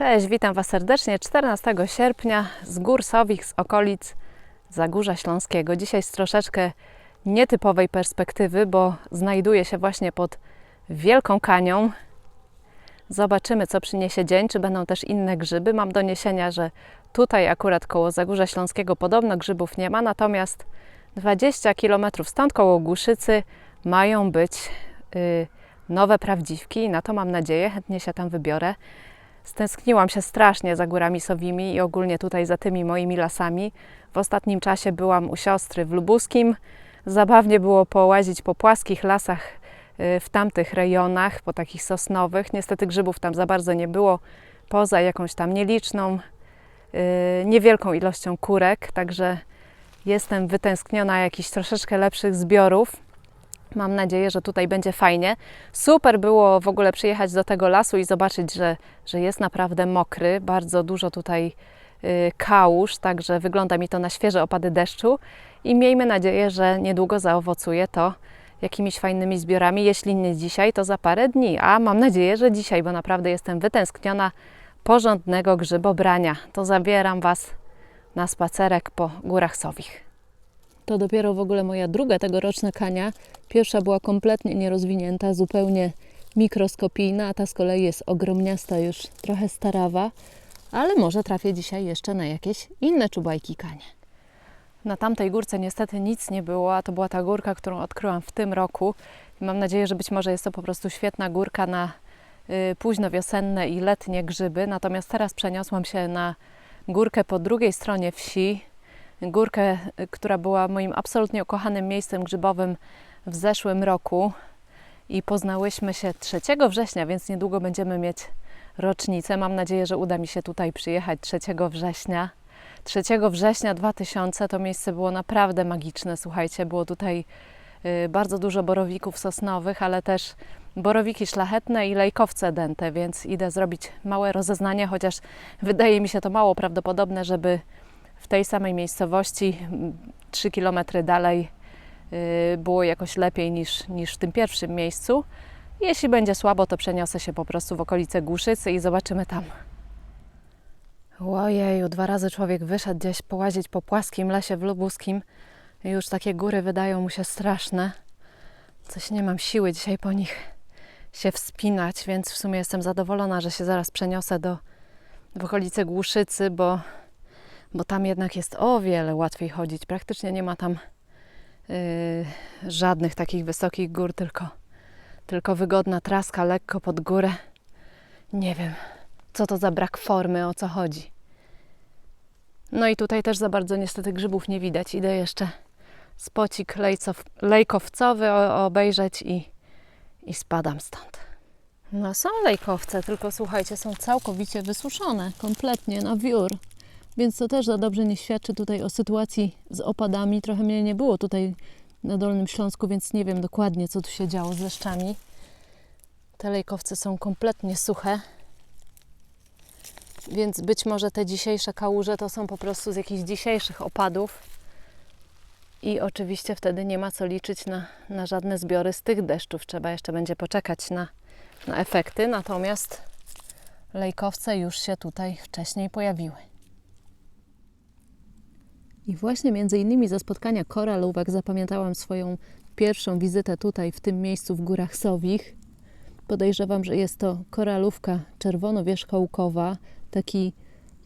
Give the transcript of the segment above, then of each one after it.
Cześć, witam Was serdecznie 14 sierpnia z gór Sowich, z okolic Zagórza Śląskiego. Dzisiaj z troszeczkę nietypowej perspektywy, bo znajduję się właśnie pod Wielką Kanią. Zobaczymy, co przyniesie dzień, czy będą też inne grzyby. Mam doniesienia, że tutaj akurat koło Zagórza Śląskiego podobno grzybów nie ma, natomiast 20 km stąd koło Głuszycy mają być y, nowe prawdziwki i na to mam nadzieję, chętnie się tam wybiorę. Stęskniłam się strasznie za górami sowimi i ogólnie tutaj za tymi moimi lasami. W ostatnim czasie byłam u siostry w Lubuskim. Zabawnie było połazić po płaskich lasach y, w tamtych rejonach, po takich sosnowych. Niestety grzybów tam za bardzo nie było, poza jakąś tam nieliczną, y, niewielką ilością kurek, także jestem wytęskniona jakichś troszeczkę lepszych zbiorów. Mam nadzieję, że tutaj będzie fajnie. Super było w ogóle przyjechać do tego lasu i zobaczyć, że, że jest naprawdę mokry. Bardzo dużo tutaj y, kałuż, także wygląda mi to na świeże opady deszczu. I miejmy nadzieję, że niedługo zaowocuje to jakimiś fajnymi zbiorami. Jeśli nie dzisiaj, to za parę dni. A mam nadzieję, że dzisiaj, bo naprawdę jestem wytęskniona porządnego grzybobrania. To zabieram Was na spacerek po górach Sowich. To dopiero w ogóle moja druga tegoroczna kania. Pierwsza była kompletnie nierozwinięta, zupełnie mikroskopijna, a ta z kolei jest ogromniasta, już trochę starawa, ale może trafię dzisiaj jeszcze na jakieś inne czubajki kanie. Na tamtej górce niestety nic nie było, a to była ta górka, którą odkryłam w tym roku. I mam nadzieję, że być może jest to po prostu świetna górka na y, późno wiosenne i letnie grzyby. Natomiast teraz przeniosłam się na górkę po drugiej stronie wsi, górkę, która była moim absolutnie ukochanym miejscem grzybowym w zeszłym roku i poznałyśmy się 3 września, więc niedługo będziemy mieć rocznicę. Mam nadzieję, że uda mi się tutaj przyjechać 3 września. 3 września 2000 to miejsce było naprawdę magiczne. Słuchajcie, było tutaj y, bardzo dużo borowików sosnowych, ale też borowiki szlachetne i lejkowce dęte, więc idę zrobić małe rozeznanie, chociaż wydaje mi się to mało prawdopodobne, żeby w tej samej miejscowości, 3 km dalej, y, było jakoś lepiej niż, niż w tym pierwszym miejscu. Jeśli będzie słabo, to przeniosę się po prostu w okolice Głuszycy i zobaczymy tam. Ojeju, dwa razy człowiek wyszedł gdzieś połazić po płaskim lesie w Lubuskim już takie góry wydają mu się straszne. Coś nie mam siły dzisiaj po nich się wspinać, więc w sumie jestem zadowolona, że się zaraz przeniosę do w okolice Głuszycy, bo bo tam jednak jest o wiele łatwiej chodzić. Praktycznie nie ma tam yy, żadnych takich wysokich gór, tylko, tylko wygodna traska lekko pod górę. Nie wiem, co to za brak formy, o co chodzi. No i tutaj też za bardzo niestety grzybów nie widać. Idę jeszcze spocik lejcow, lejkowcowy obejrzeć i, i spadam stąd. No są lejkowce, tylko słuchajcie, są całkowicie wysuszone, kompletnie na wiór. Więc to też za dobrze nie świadczy tutaj o sytuacji z opadami. Trochę mnie nie było tutaj na Dolnym Śląsku, więc nie wiem dokładnie, co tu się działo z deszczami. Te lejkowce są kompletnie suche. Więc być może te dzisiejsze kałuże to są po prostu z jakichś dzisiejszych opadów. I oczywiście wtedy nie ma co liczyć na, na żadne zbiory z tych deszczów. Trzeba jeszcze będzie poczekać na, na efekty. Natomiast lejkowce już się tutaj wcześniej pojawiły. I właśnie między innymi ze spotkania koralówek zapamiętałam swoją pierwszą wizytę tutaj, w tym miejscu w Górach Sowich. Podejrzewam, że jest to koralówka czerwono-wierzchołkowa, taki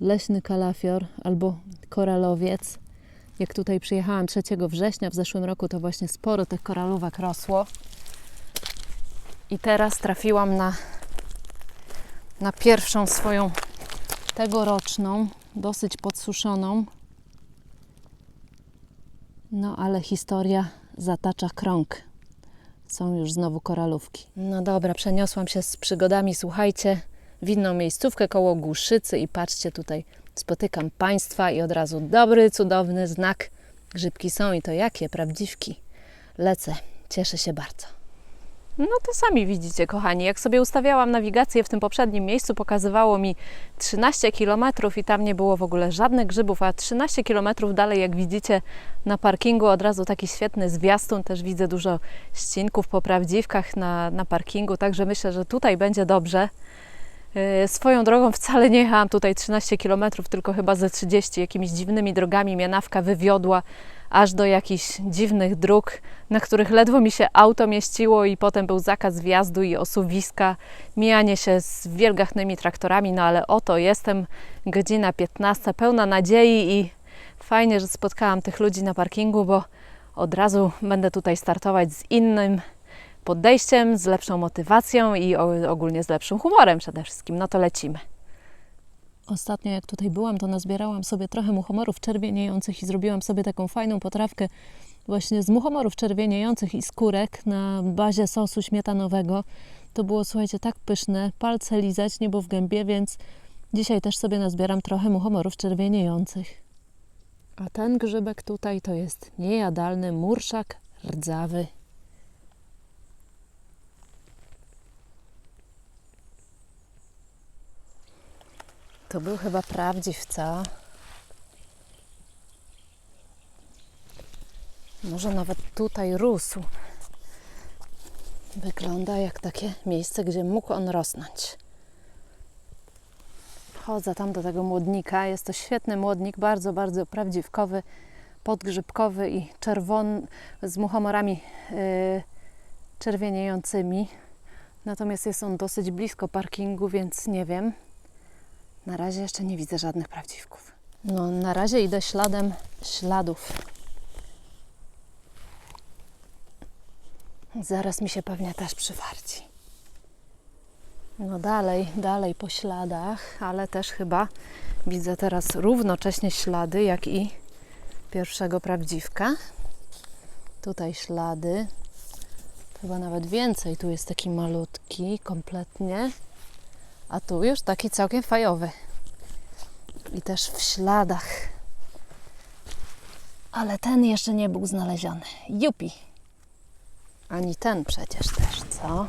leśny kalafior albo koralowiec. Jak tutaj przyjechałam 3 września w zeszłym roku, to właśnie sporo tych koralówek rosło. I teraz trafiłam na, na pierwszą swoją tegoroczną, dosyć podsuszoną, no ale historia zatacza krąg. Są już znowu koralówki. No dobra, przeniosłam się z przygodami, słuchajcie, w inną miejscówkę koło Głuszycy i patrzcie tutaj, spotykam Państwa i od razu dobry, cudowny znak. Grzybki są i to jakie, prawdziwki. Lecę, cieszę się bardzo. No to sami widzicie, kochani. Jak sobie ustawiałam nawigację w tym poprzednim miejscu, pokazywało mi 13 km i tam nie było w ogóle żadnych grzybów, a 13 km dalej, jak widzicie, na parkingu od razu taki świetny zwiastun. Też widzę dużo ścinków po prawdziwkach na, na parkingu, także myślę, że tutaj będzie dobrze. Yy, Swoją drogą wcale nie jechałam tutaj 13 km, tylko chyba ze 30 jakimiś dziwnymi drogami. Mnie nawka wywiodła aż do jakichś dziwnych dróg, na których ledwo mi się auto mieściło i potem był zakaz wjazdu i osuwiska, mijanie się z wielgachnymi traktorami, no ale oto jestem, godzina 15, pełna nadziei i fajnie, że spotkałam tych ludzi na parkingu, bo od razu będę tutaj startować z innym podejściem, z lepszą motywacją i ogólnie z lepszym humorem przede wszystkim. No to lecimy. Ostatnio jak tutaj byłam, to nazbierałam sobie trochę muchomorów czerwieniejących i zrobiłam sobie taką fajną potrawkę właśnie z muchomorów czerwieniejących i skórek na bazie sosu śmietanowego. To było, słuchajcie, tak pyszne, palce lizać, niebo w gębie, więc dzisiaj też sobie nazbieram trochę muchomorów czerwieniejących. A ten grzybek tutaj to jest niejadalny murszak rdzawy. To był chyba prawdziwca. Może nawet tutaj rósł. Wygląda jak takie miejsce, gdzie mógł on rosnąć. Wchodzę tam do tego młodnika. Jest to świetny młodnik, bardzo, bardzo prawdziwkowy, podgrzybkowy i czerwony, z muchomorami yy, czerwieniejącymi. Natomiast jest on dosyć blisko parkingu, więc nie wiem. Na razie jeszcze nie widzę żadnych prawdziwków. No, na razie idę śladem śladów. Zaraz mi się pewnie też przywarci. No dalej, dalej po śladach, ale też chyba widzę teraz równocześnie ślady, jak i pierwszego prawdziwka. Tutaj ślady. Chyba nawet więcej. Tu jest taki malutki, kompletnie. A tu już taki całkiem fajowy. I też w śladach. Ale ten jeszcze nie był znaleziony. Jupi. Ani ten przecież też, co?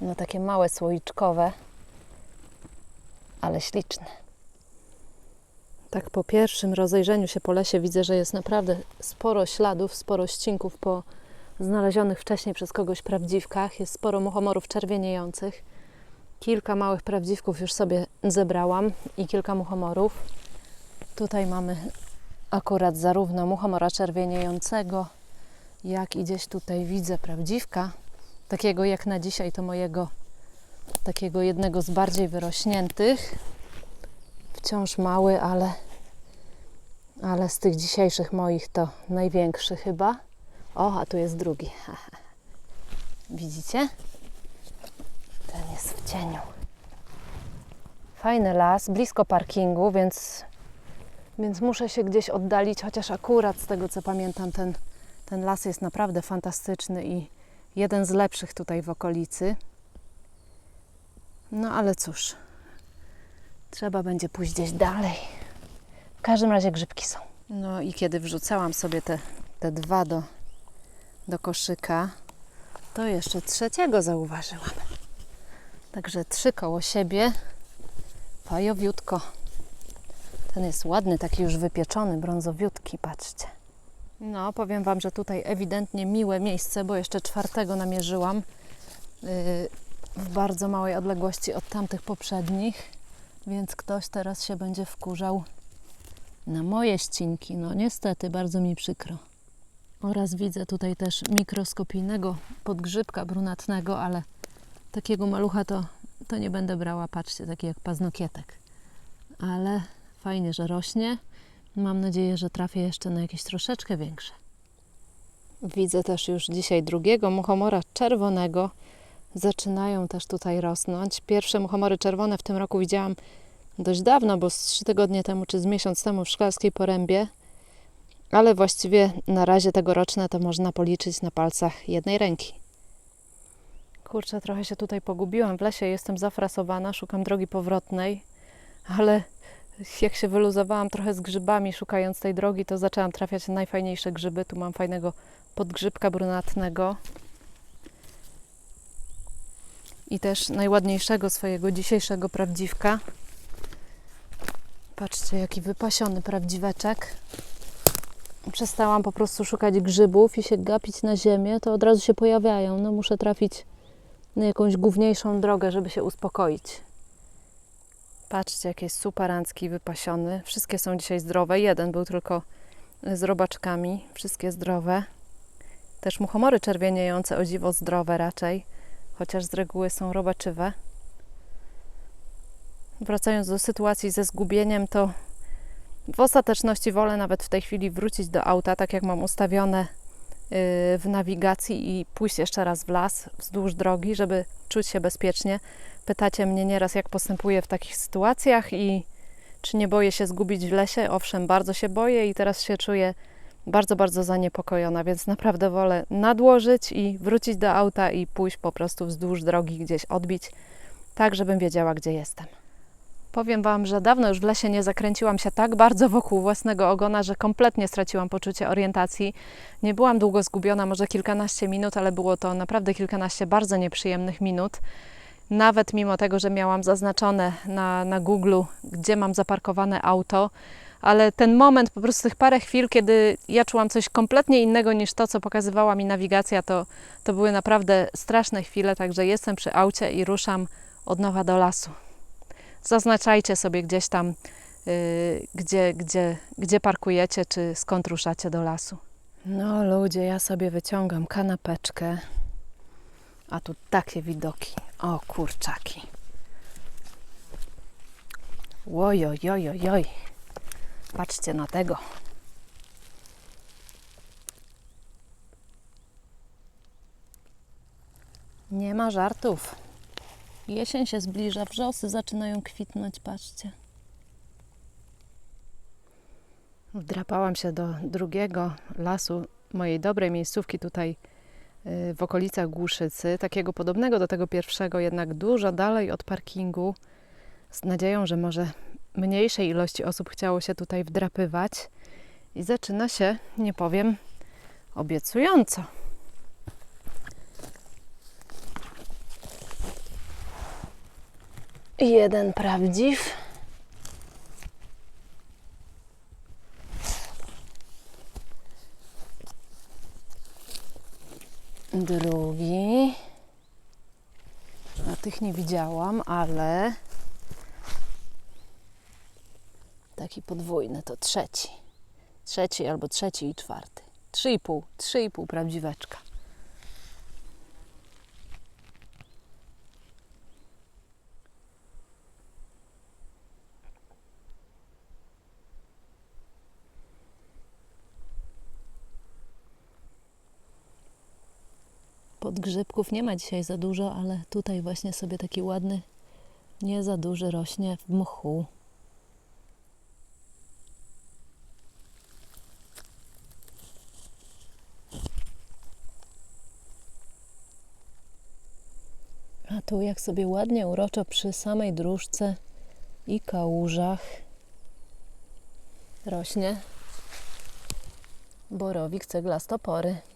No takie małe słoiczkowe, ale śliczne. Tak po pierwszym rozejrzeniu się po lesie widzę, że jest naprawdę sporo śladów, sporo ścinków po znalezionych wcześniej przez kogoś prawdziwkach. Jest sporo muchomorów czerwieniejących. Kilka małych prawdziwków już sobie zebrałam i kilka muchomorów. Tutaj mamy akurat zarówno muchomora czerwieniejącego, jak i gdzieś tutaj widzę prawdziwka. Takiego jak na dzisiaj to mojego, takiego jednego z bardziej wyrośniętych. Wciąż mały, ale, ale z tych dzisiejszych moich to największy chyba. O, a tu jest drugi. Widzicie? Ten jest w cieniu. Fajny las, blisko parkingu, więc, więc muszę się gdzieś oddalić, chociaż akurat z tego co pamiętam, ten, ten las jest naprawdę fantastyczny i jeden z lepszych tutaj w okolicy. No ale cóż, trzeba będzie pójść gdzieś dalej. W każdym razie grzybki są. No i kiedy wrzucałam sobie te, te dwa do, do koszyka, to jeszcze trzeciego zauważyłam. Także trzy koło siebie. Fajowiutko. Ten jest ładny, taki już wypieczony, brązowiutki, patrzcie. No, powiem Wam, że tutaj ewidentnie miłe miejsce, bo jeszcze czwartego namierzyłam yy, w bardzo małej odległości od tamtych poprzednich, więc ktoś teraz się będzie wkurzał na moje ścinki. No niestety, bardzo mi przykro. Oraz widzę tutaj też mikroskopijnego podgrzybka brunatnego, ale takiego malucha to, to nie będę brała, patrzcie, taki jak paznokietek. Ale fajnie, że rośnie. Mam nadzieję, że trafię jeszcze na jakieś troszeczkę większe. Widzę też już dzisiaj drugiego muchomora czerwonego. Zaczynają też tutaj rosnąć. Pierwsze muchomory czerwone w tym roku widziałam dość dawno, bo z trzy tygodnie temu czy z miesiąc temu w Szklarskiej Porębie. Ale właściwie na razie tegoroczne to można policzyć na palcach jednej ręki. Kurczę, trochę się tutaj pogubiłam w lesie, jestem zafrasowana, szukam drogi powrotnej, ale jak się wyluzowałam trochę z grzybami, szukając tej drogi, to zaczęłam trafiać na najfajniejsze grzyby. Tu mam fajnego podgrzybka brunatnego i też najładniejszego swojego dzisiejszego prawdziwka. Patrzcie, jaki wypasiony prawdziweczek. Przestałam po prostu szukać grzybów i się gapić na ziemię, to od razu się pojawiają. No muszę trafić na jakąś główniejszą drogę, żeby się uspokoić. Patrzcie, jakie superancki wypasiony. Wszystkie są dzisiaj zdrowe. Jeden był tylko z robaczkami. Wszystkie zdrowe. Też muchomory czerwieniejące, o dziwo zdrowe raczej, chociaż z reguły są robaczywe. Wracając do sytuacji ze zgubieniem, to w ostateczności wolę nawet w tej chwili wrócić do auta, tak jak mam ustawione w nawigacji i pójść jeszcze raz w las wzdłuż drogi, żeby czuć się bezpiecznie. Pytacie mnie nieraz, jak postępuję w takich sytuacjach i czy nie boję się zgubić w lesie. Owszem, bardzo się boję i teraz się czuję bardzo, bardzo zaniepokojona, więc naprawdę wolę nadłożyć i wrócić do auta i pójść po prostu wzdłuż drogi, gdzieś odbić, tak żebym wiedziała, gdzie jestem. Powiem Wam, że dawno już w lesie nie zakręciłam się tak bardzo wokół własnego ogona, że kompletnie straciłam poczucie orientacji. Nie byłam długo zgubiona, może kilkanaście minut, ale było to naprawdę kilkanaście bardzo nieprzyjemnych minut. Nawet mimo tego, że miałam zaznaczone na, na Google, gdzie mam zaparkowane auto, ale ten moment, po prostu tych parę chwil, kiedy ja czułam coś kompletnie innego niż to, co pokazywała mi nawigacja, to, to były naprawdę straszne chwile, także jestem przy aucie i ruszam od nowa do lasu. Zaznaczajcie sobie gdzieś tam, yy, gdzie, gdzie, gdzie parkujecie, czy skąd ruszacie do lasu. No ludzie, ja sobie wyciągam kanapeczkę, a tu takie widoki. O kurczaki. Ojojojojoj. Patrzcie na tego. Nie ma żartów. Jesień się zbliża, wrzosy zaczynają kwitnąć, patrzcie. Wdrapałam się do drugiego lasu, mojej dobrej miejscówki tutaj y, w okolicach Głuszycy, takiego podobnego do tego pierwszego, jednak dużo dalej od parkingu, z nadzieją, że może mniejszej ilości osób chciało się tutaj wdrapywać i zaczyna się, nie powiem, obiecująco. Jeden prawdziw. Drugi. A tych nie widziałam, ale taki podwójny to trzeci. Trzeci albo trzeci i czwarty. Trzy i pół, trzy i pół prawdziweczka. Podgrzybków nie ma dzisiaj za dużo, ale tutaj właśnie sobie taki ładny, nie za duży rośnie w mchu. A tu jak sobie ładnie uroczo przy samej dróżce i kałużach rośnie borowik ceglastopory.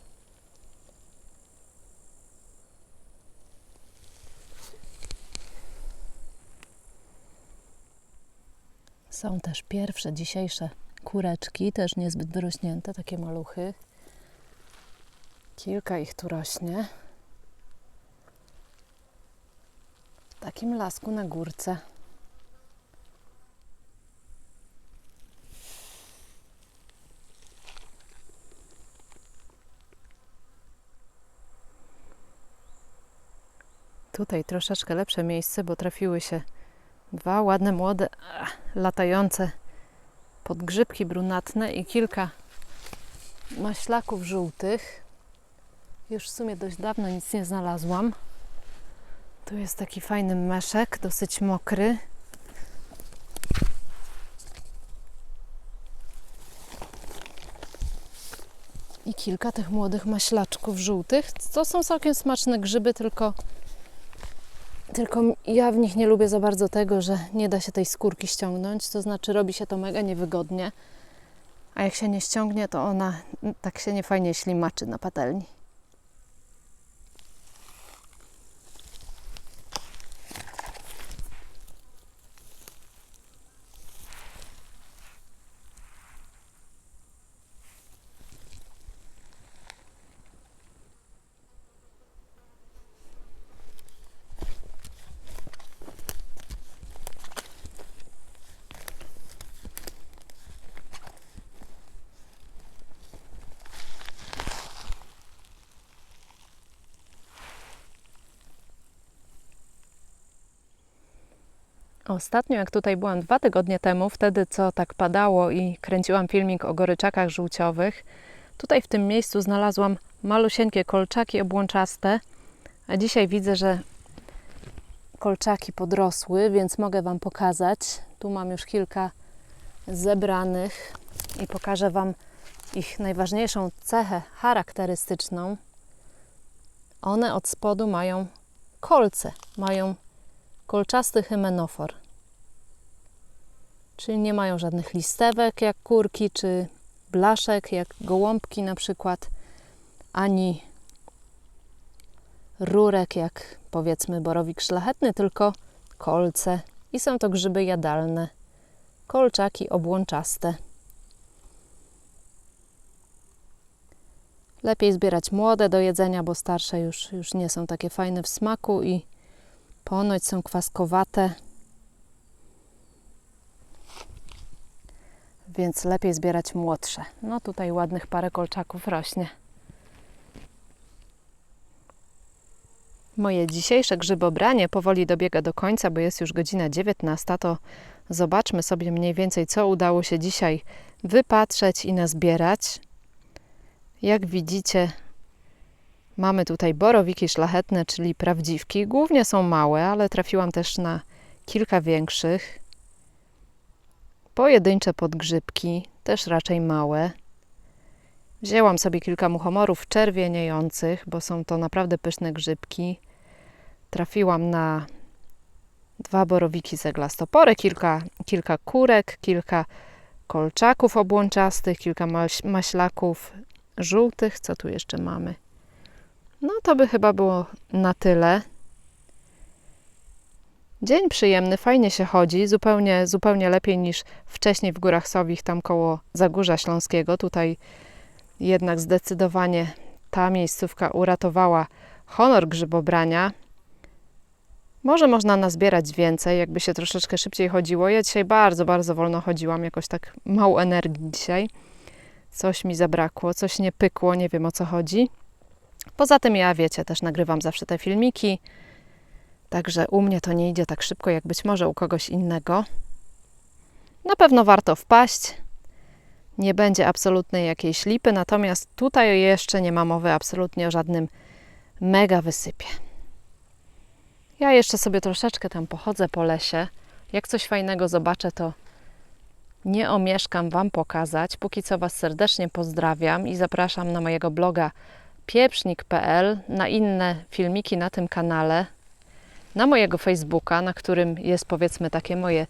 Są też pierwsze dzisiejsze kureczki, też niezbyt wyrośnięte, takie maluchy. Kilka ich tu rośnie. W takim lasku na górce. Tutaj troszeczkę lepsze miejsce, bo trafiły się dwa ładne, młode, latające podgrzybki brunatne i kilka maślaków żółtych. Już w sumie dość dawno nic nie znalazłam. Tu jest taki fajny meszek, dosyć mokry. I kilka tych młodych maślaczków żółtych. To są całkiem smaczne grzyby, tylko, tylko ja w nich nie lubię za bardzo tego, że nie da się tej skórki ściągnąć. To znaczy robi się to mega niewygodnie. A jak się nie ściągnie, to ona tak się niefajnie ślimaczy na patelni. Ostatnio, jak tutaj byłam dwa tygodnie temu, wtedy co tak padało i kręciłam filmik o goryczakach żółciowych, tutaj w tym miejscu znalazłam malusieńkie kolczaki obłączaste, a dzisiaj widzę, że kolczaki podrosły, więc mogę Wam pokazać. Tu mam już kilka zebranych i pokażę Wam ich najważniejszą cechę charakterystyczną. One od spodu mają kolce, mają kolczasty hymenofor. Czyli nie mają żadnych listewek jak kurki, czy blaszek jak gołąbki na przykład, ani rurek jak powiedzmy borowik szlachetny, tylko kolce i są to grzyby jadalne, kolczaki obłączaste. Lepiej zbierać młode do jedzenia, bo starsze już, już nie są takie fajne w smaku i ponoć są kwaskowate. Więc lepiej zbierać młodsze. No tutaj ładnych parę kolczaków rośnie. Moje dzisiejsze grzybobranie powoli dobiega do końca, bo jest już godzina 19. To zobaczmy sobie mniej więcej, co udało się dzisiaj wypatrzeć i nazbierać. Jak widzicie, mamy tutaj borowiki szlachetne, czyli prawdziwki. Głównie są małe, ale trafiłam też na kilka większych. Pojedyncze podgrzybki, też raczej małe. Wzięłam sobie kilka muchomorów czerwieniejących, bo są to naprawdę pyszne grzybki. Trafiłam na dwa borowiki zeglastopory, kilka, kilka kurek, kilka kolczaków obłączastych, kilka maś, maślaków żółtych. Co tu jeszcze mamy? No to by chyba było na tyle. Dzień przyjemny, fajnie się chodzi, zupełnie, zupełnie lepiej niż wcześniej w Górach Sowich, tam koło Zagórza Śląskiego. Tutaj jednak zdecydowanie ta miejscówka uratowała honor grzybobrania. Może można nazbierać więcej, jakby się troszeczkę szybciej chodziło. Ja dzisiaj bardzo, bardzo wolno chodziłam, jakoś tak mało energii dzisiaj. Coś mi zabrakło, coś nie pykło, nie wiem o co chodzi. Poza tym ja, wiecie, też nagrywam zawsze te filmiki, także u mnie to nie idzie tak szybko, jak być może u kogoś innego. Na pewno warto wpaść. Nie będzie absolutnej jakiejś lipy, natomiast tutaj jeszcze nie ma mowy absolutnie o żadnym mega wysypie. Ja jeszcze sobie troszeczkę tam pochodzę po lesie. Jak coś fajnego zobaczę, to nie omieszkam Wam pokazać. Póki co Was serdecznie pozdrawiam i zapraszam na mojego bloga pieprznik.pl, na inne filmiki na tym kanale, na mojego Facebooka, na którym jest powiedzmy takie moje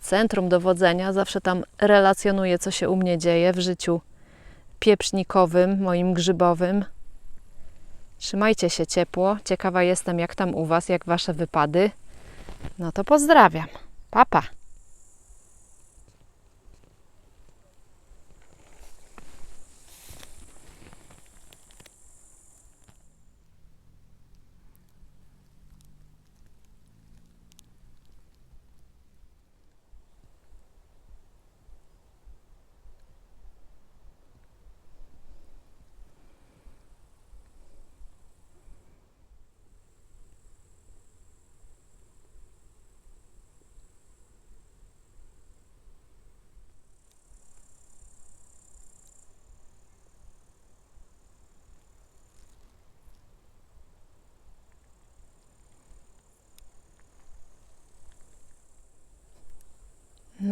centrum dowodzenia. Zawsze tam relacjonuję, co się u mnie dzieje w życiu pieprznikowym, moim grzybowym. Trzymajcie się ciepło. Ciekawa jestem, jak tam u Was, jak Wasze wypady. No to pozdrawiam. Papa. Pa.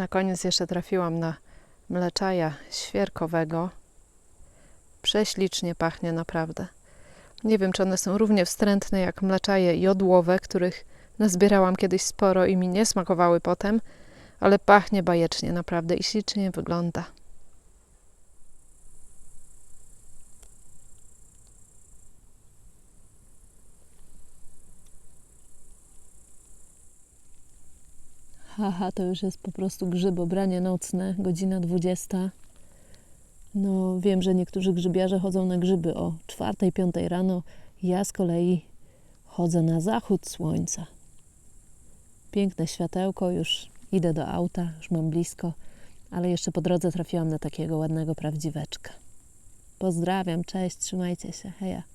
Na koniec jeszcze trafiłam na mleczaja świerkowego. Prześlicznie pachnie naprawdę. Nie wiem, czy one są równie wstrętne jak mleczaje jodłowe, których nazbierałam kiedyś sporo i mi nie smakowały potem, ale pachnie bajecznie naprawdę i ślicznie wygląda. Haha, to już jest po prostu grzybobranie nocne, godzina 20. No, wiem, że niektórzy grzybiarze chodzą na grzyby o 4-5 rano. Ja z kolei chodzę na zachód słońca. Piękne światełko, już idę do auta, już mam blisko, ale jeszcze po drodze trafiłam na takiego ładnego prawdziweczka. Pozdrawiam, cześć, trzymajcie się, heja.